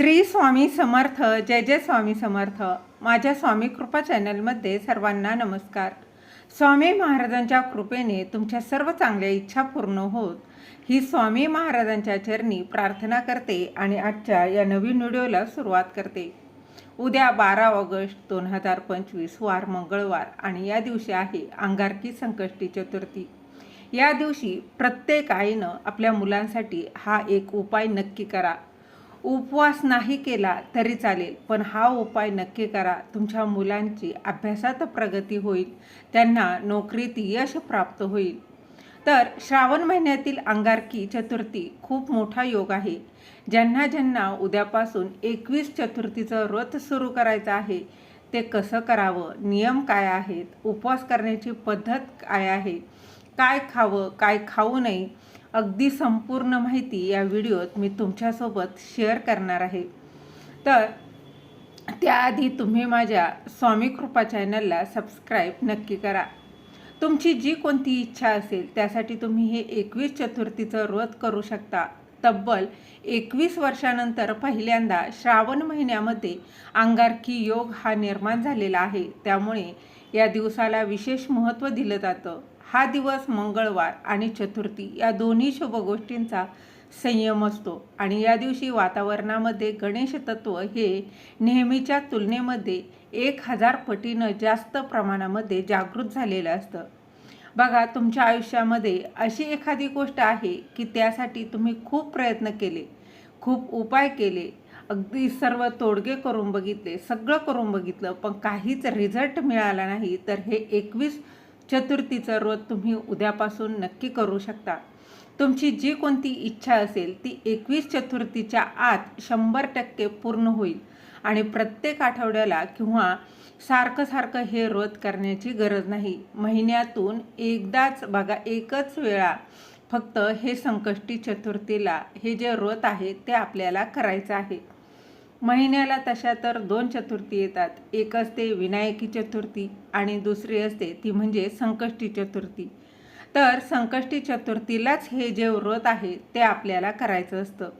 श्री स्वामी समर्थ जय जय स्वामी समर्थ. माझ्या स्वामी कृपा चॅनलमध्ये सर्वांना नमस्कार. स्वामी महाराजांच्या कृपेने तुमच्या सर्व चांगल्या इच्छा पूर्ण होत. ही स्वामी महाराजांच्या चरणी प्रार्थना करते आणि आजच्या या नवीन व्हिडिओला सुरुवात करते. उद्या बारा ऑगस्ट दोन हजार पंचवीस वार मंगळवार आणि या दिवशी आहे अंगारकी संकष्टी चतुर्थी. या दिवशी प्रत्येक आईनं आपल्या मुलांसाठी हा एक उपाय नक्की करा. उपवास नाही केला तरी चालेल पण हा उपाय नक्की करा. तुमच्या मुलांची अभ्यासात प्रगती होईल त्यांना नोकरीत यश प्राप्त होईल. तर श्रावण महिन्यातील अंगारकी चतुर्थी खूप मोठा योग आहे. ज्यांना ज्यांना उद्यापासून एकवीस चतुर्थीचं व्रत सुरू करायचं आहे ते कसं करावं? नियम काय आहेत? उपवास करण्याची पद्धत काय आहे? काय खावं? काय खाऊ नये? अगदी संपूर्ण माहिती या व्हिडिओत मी तुमच्यासोबत शेअर करणार आहे. तर त्याआधी तुम्ही माझ्या स्वामी कृपा चॅनलला सबस्क्राईब नक्की करा. तुमची जी कोणती इच्छा असेल त्यासाठी तुम्ही हे एकवीस चतुर्थीचं व्रत करू शकता. तब्बल एकवीस वर्षानंतर पहिल्यांदा श्रावण महिन्यामध्ये अंगारकी योग हा निर्माण झालेला आहे. त्यामुळे या दिवसाला विशेष महत्त्व दिलं जातं. हा दिवस मंगळवार आणि चतुर्थी या दोन्ही शुभ गोष्टींचा संयम असतो. आणि या दिवशी वातावरणामध्ये गणेश तत्व हे नेहमीच्या तुलनेमध्ये एक हजार पटीनं जास्त प्रमाणामध्ये जागृत झालेलं असतं. बघा तुमच्या आयुष्यामध्ये अशी एखादी गोष्ट आहे की त्यासाठी तुम्ही खूप प्रयत्न केले खूप उपाय केले अगदी सर्व तोडगे करून बघितले सगळं करून बघितलं पण काहीच रिझल्ट मिळाला नाही तर हे एकवीस चतुर्थीचं व्रत तुम्ही उद्यापासून नक्की करू शकता. तुमची जी कोणती इच्छा असेल ती एकवीस चतुर्थीच्या आत शंभर टक्के पूर्ण होईल. आणि प्रत्येक आठवड्याला किंवा सारखं सारखं हे व्रत करण्याची गरज नाही. महिन्यातून एकदाच बघा एकच वेळा फक्त हे संकष्टी चतुर्थीला हे जे व्रत आहे ते आपल्याला करायचं आहे. महिन्याला तशा तर दोन चतुर्थी येतात. एक असते विनायकी चतुर्थी आणि दुसरी असते ती म्हणजे संकष्टी चतुर्थी. तर संकष्टी चतुर्थीलाच हे जे व्रत आहे ते आपल्याला करायचं असतं.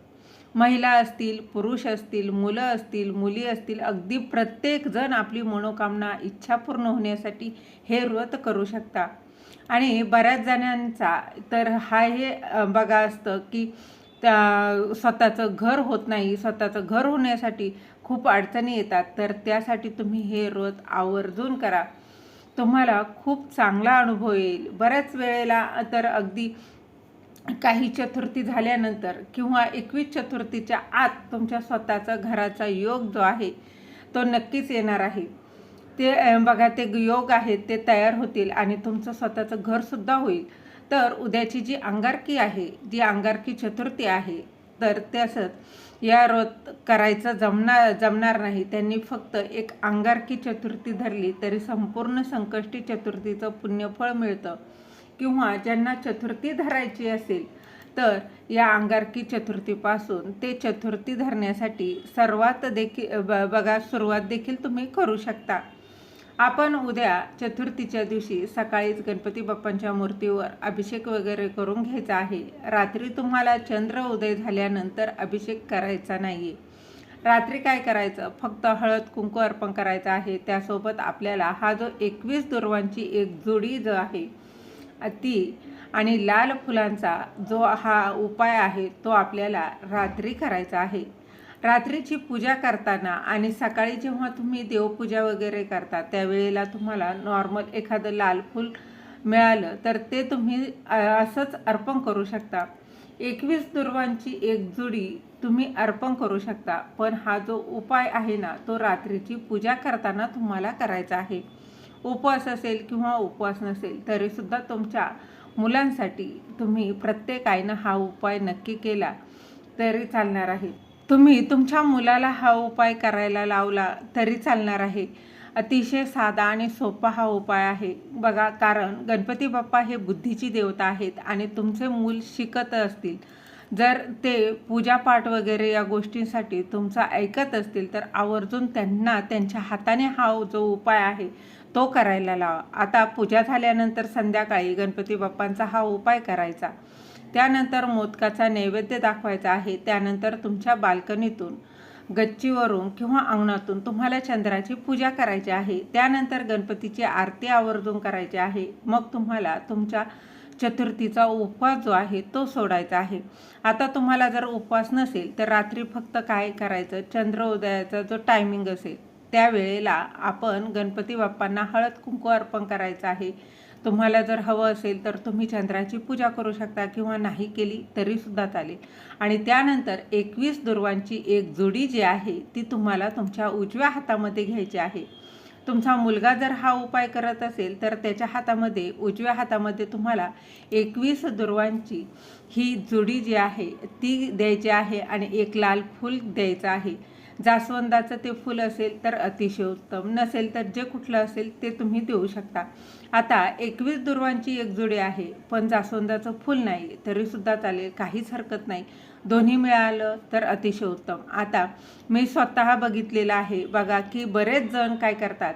महिला असतील पुरुष असतील मुलं असतील मुली असतील अगदी प्रत्येकजण आपली मनोकामना इच्छा पूर्ण होण्यासाठी हे व्रत करू शकता. आणि बऱ्याच जणांचा तर हा हे बघा असतं की त्या स्वतःचं घर होत नाही स्वतःचं घर होण्यासाठी खूप अडचणी येतात. तर त्यासाठी तुम्ही हे व्रत आवर्जून करा. तुम्हाला खूप चांगला अनुभव येईल. बऱ्याच वेळेला तर अगदी काही चतुर्थी झाल्यानंतर किंवा एकवीस चतुर्थीच्या आत तुमच्या स्वतःचा घराचा योग जो आहे तो नक्कीच येणार आहे. ते बघा ते योग आहेत ते तयार होतील आणि तुमचं स्वतःचं घरसुद्धा होईल. तर उद्याची जी अंगारकी आहे जी अंगारकी चतुर्थी आहे तर तसंच या रोज करायचं जमणार जमणार नाही. त्यांनी फक्त एक अंगारकी चतुर्थी धरली तरी संपूर्ण संकष्टी चतुर्थीचं पुण्यफळ मिळतं. किंवा ज्यांना चतुर्थी धरायची असेल तर या अंगारकी चतुर्थीपासून ते चतुर्थी धरण्यासाठी सर्वात देखील ब बघा सुरुवात देखील तुम्ही करू शकता. आपण उद्या चतुर्थीच्या दिवशी सकाळीच गणपती बाप्पांच्या मूर्तीवर अभिषेक वगैरे करून घ्यायचा आहे. रात्री तुम्हाला चंद्र उदय झाल्यानंतर अभिषेक करायचा नाही रात्री काय करायचं? फक्त हळद कुंकू अर्पण करायचं आहे. त्यासोबत आपल्याला हा जो एकवीस दुर्वांची एक जोडी जो आहे ती आणि लाल फुलांचा जो हा उपाय आहे तो आपल्याला रात्री करायचा आहे. रात्रीची पूजा करताना आणि सकाळी जेव्हा तुम्ही देवपूजा वगैरे करता त्यावेळेला तुम्हाला नॉर्मल एखादं लाल फूल मिळालं तर ते तुम्ही असंच अर्पण करू शकता. एकवीस दुर्वांची एक जुडी तुम्ही अर्पण करू शकता पण हा जो उपाय आहे ना तो रात्रीची पूजा करताना तुम्हाला करायचा आहे. उपवास असेल किंवा उपवास नसेल तरीसुद्धा तुमच्या मुलांसाठी तुम्ही प्रत्येकानं हा उपाय नक्की केला तरी चालणार आहे. तुम्ही तुमच्या मुलाला हा उपाय करायला लावला तरी चालणार आहे. अतिशय साधा आणि सोपा हा उपाय आहे. बघा कारण गणपती बाप्पा हे बुद्धीची देवता आहेत आणि तुमचे मूल शिकत असतील. जर ते पूजापाठ वगैरे या गोष्टींसाठी तुमचा ऐकत असतील तर आवर्जून त्यांना त्यांच्या हाताने हा जो उपाय आहे तो करायला लावा. आता पूजा झाल्यानंतर संध्याकाळी गणपती बाप्पांचा हा उपाय करायचा. त्यानंतर मोदकाचा नैवेद्य दाखवायचा आहे. त्यानंतर तुमच्या बाल्कनीतून गच्चीवरून किंवा अंगणातून तुम्हाला चंद्राची पूजा करायची आहे. त्यानंतर गणपतीची आरती आवर्जून करायची आहे. मग तुम्हाला तुमच्या चतुर्थीचा उपवास जो आहे तो सोडायचा आहे. आता तुम्हाला जर उपवास नसेल तर रात्री फक्त काय करायचं? चंद्र उदयाचा जो टायमिंग असेल त्यावेळेला आपण गणपती बाप्पांना हळद कुंकू अर्पण करायचं आहे. तुम्हाला जर हवं असेल तर तुम्ही चंद्राची पूजा करू शकता किंवा नाही केली तरीसुद्धा चालेल. आणि त्यानंतर एकवीस दुर्वांची एक जोडी जी आहे ती तुम्हाला तुमच्या उजव्या हातामध्ये घ्यायची आहे. तुमचा मुलगा जर हा उपाय करत असेल तर त्याच्या हातामध्ये उजव्या हातामध्ये तुम्हाला एकवीस दुर्वांची ही जुडी जी आहे ती द्यायची आहे आणि एक लाल फूल द्यायचं आहे. जास्वंदाचं ते फूल असेल तर अतिशय उत्तम. नसेल तर जे कुठलं असेल ते तुम्ही देऊ शकता. आता एकवीस दुर्वांची एक जुडी आहे पण जास्वंदाचं फुल नाही तरीसुद्धा चालेल काहीच हरकत नाही. दोन्ही मिळालं तर अतिशय उत्तम. आता मी स्वतः बघितलेलं आहे बघा की बरेच जण काय करतात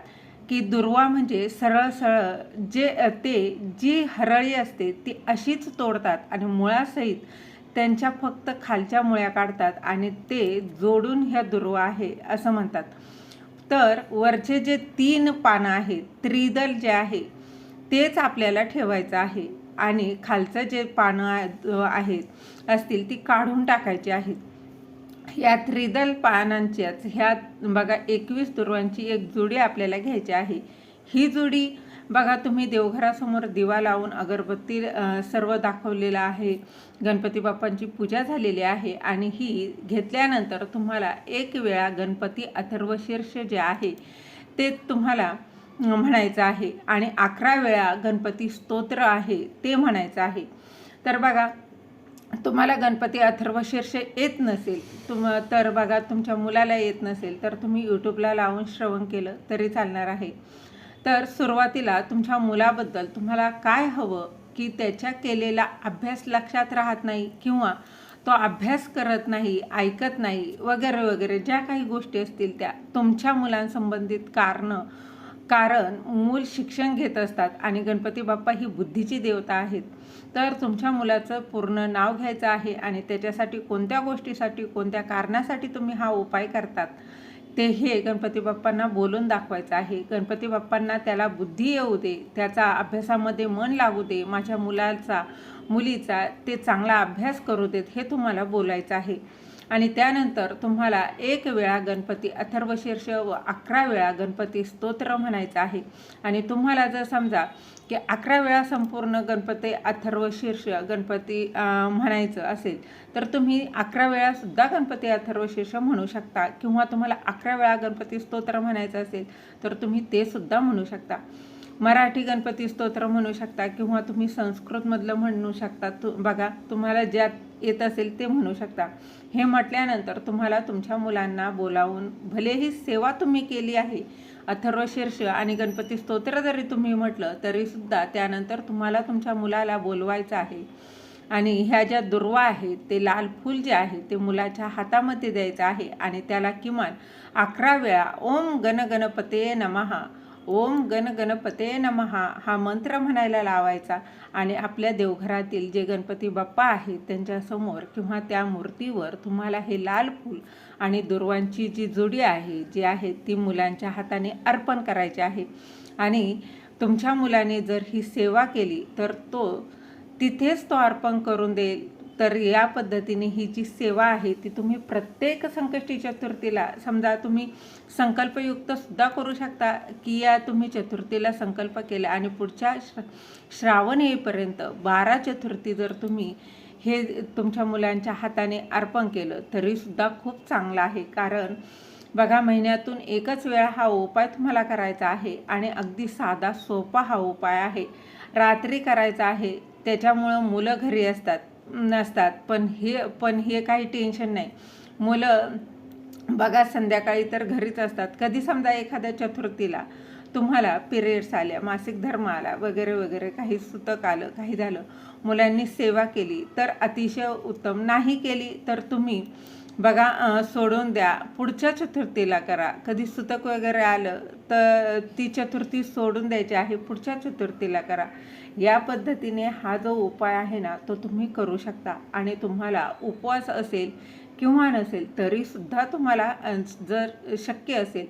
की दुर्वा म्हणजे सरळ सरळ जे ते जी हरळी असते ती अशीच तोडतात आणि मुळासहित त्यांच्या फक्त खालच्या मुळ्या काढतात आणि ते जोडून ह्या दुर्वा आहे असं म्हणतात. तर वरचे जे तीन पानं आहेत त्रिदल जे आहे तेच आपल्याला ठेवायचं आहे. आणि खालचं जे पानं आहेत असतील ती काढून टाकायची आहेत. या त्रिदल पानांच्याच ह्या बघा एकवीस दुर्वांची एक जुडी आपल्याला घ्यायची आहे. ही जुडी बघा तुम्ही देवघरासमोर दिवा लावून अगरबत्ती सर्व दाखवलेलं आहे. गणपती बाप्पांची पूजा झालेली आहे आणि ही घेतल्यानंतर तुम्हाला एक वेळा गणपती अथर्वशीर्ष जे आहे ते तुम्हाला म्हणायचं आहे. आणि अकरा वेळा गणपती स्तोत्र आहे ते म्हणायचं आहे. तर बघा तुम्हाला गणपती अथर्वशीर्ष येत नसेल तुम तर बघा तुमच्या मुलाला येत नसेल तर तुम्ही यूट्यूबला लावून श्रवण केलं तरी चालणार आहे. तर सुरुवातीला तुमच्या मुलाबद्दल तुम्हाला काय हवं? की त्याच्या केलेला अभ्यास लक्षात राहत नाही किंवा तो अभ्यास करत नाही ऐकत नाही वगैरे वगैरे ज्या काही गोष्टी असतील त्या तुमच्या मुलांसंबंधित कारणं कारण मूल शिक्षण घेत असतात आणि गणपती बाप्पा ही बुद्धीची देवता आहेत. तर तुमच्या मुलाचं पूर्ण नाव घ्यायचं आहे आणि त्याच्यासाठी कोणत्या गोष्टीसाठी कोणत्या कारणासाठी तुम्ही हा उपाय करतात? ते हे गणपती बाप्पांना बोलून दाखवायचं आहे. गणपती बाप्पांना त्याला बुद्धी येऊ दे त्याचा अभ्यासामध्ये मन लागू दे माझ्या मुलाचा मुलीचा ते चांगला अभ्यास करू देत हे तुम्हाला बोलायचं आहे. आणि त्यानंतर तुम्हाला एक वेळा गणपती अथर्वशीर्ष व अकरा वेळा गणपती स्तोत्र म्हणायचं आहे. आणि तुम्हाला जर समजा की अकरा वेळा संपूर्ण गणपती अथर्वशीर्ष गणपती म्हणायचं असेल तर तुम्ही अकरा वेळासुद्धा गणपती अथर्वशीर्ष म्हणू शकता. किंवा तुम्हाला अकरा वेळा गणपती स्तोत्र म्हणायचं असेल तर तुम्ही ते सुद्धा म्हणू शकता. मराठी गणपती स्तोत्र म्हणू शकता. किंवा तुम्ही संस्कृतमधलं म्हणू शकता. तु बघा तुम्हाला ज्यात येत असेल ते म्हणू शकता. हे म्हटल्यानंतर तुम्हाला तुमच्या मुलांना बोलावून भलेही सेवा तुम्ही केली आहे अथर्वशीर्ष आणि गणपती स्तोत्र जरी तुम्ही म्हटलं तरीसुद्धा त्यानंतर तुम्हाला तुमच्या मुलाला बोलवायचं आहे. आणि ह्या ज्या दुर्वा आहेत ते लाल फूल जे आहे ते मुलाच्या हातामध्ये द्यायचं आहे आणि त्याला किमान अकरा वेळा ओम गण गणपते नमहा ओम गण गणपते नमहा हा मंत्र म्हणायला लावायचा. आणि आपल्या देवघरातील जे गणपती बाप्पा आहेत त्यांच्यासमोर किंवा त्या मूर्तीवर तुम्हाला हे लाल फूल आणि दुर्वांची जी जोडी आहे जी आहे ती मुलांच्या हाताने अर्पण करायची आहे. आणि तुमच्या मुलाने जर ही सेवा केली तर तो तिथेच तो अर्पण करून देईल. तर या पद्धतीने ही जी सेवा आहे ती तुम्ही प्रत्येक संकष्टी चतुर्थीला समजा तुम्ही संकल्पयुक्त सुद्धा करू शकता की या तुम्ही चतुर्थीला संकल्प केला आणि पुढच्या श्र श्रावण येईपर्यंत बारा चतुर्थी जर तुम्ही हे तुमच्या मुलांच्या हाताने अर्पण केलं तरीसुद्धा खूप चांगलं आहे. कारण बघा महिन्यातून एकच वेळा हा उपाय तुम्हाला करायचा आहे आणि अगदी साधा सोपा हा उपाय आहे. रात्री करायचा आहे त्याच्यामुळं मुलं घरी असतात. नसतात. पण हे पण हे काही टेन्शन नाही. मुलं बघा संध्याकाळी तर घरीच असतात. कधी समजा एखाद्या चतुर्थीला तुम्हाला पिरियड्स आल्या मासिक धर्म आला वगैरे वगैरे काही सुतक आलं काही झालं मुलांनी सेवा केली तर अतिशय उत्तम. नाही केली तर तुम्ही बघा सोडून द्या. पुढच्या चतुर्थीला करा. कधी सुतक वगैरे आलं तर ती चतुर्थी सोडून द्यायची आहे. पुढच्या चतुर्थीला करा. या पद्धतीने हा जो उपाय आहे ना तो तुम्ही करू शकता. आणि तुम्हाला उपवास असेल किंवा नसेल तरीसुद्धा तुम्हाला जर शक्य असेल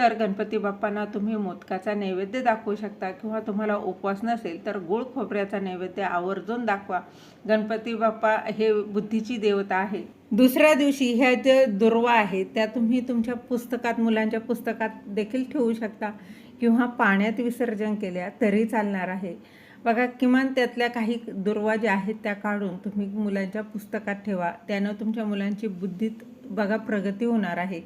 तर गणपती बाप्पांना तुम्ही मोदकाचा नैवेद्य दाखवू शकता किंवा तुम्हाला उपवास नसेल तर गुळ खोबऱ्याचा नैवेद्य आवर्जून दाखवा. गणपती बाप्पा हे बुद्धीची देवता आहे. दुसऱ्या दिवशी ह्या ज्या दुर्वा आहेत त्या तुम्ही तुमच्या पुस्तकात मुलांच्या पुस्तकात देखील ठेवू शकता किंवा पाण्यात विसर्जन केल्या तरी चालणार आहे. बघा किमान त्यातल्या काही दुर्वा ज्या आहेत त्या काढून तुम्ही मुलांच्या पुस्तकात ठेवा. त्यानं तुमच्या मुलांची बुद्धीत बघा प्रगती होणार आहे.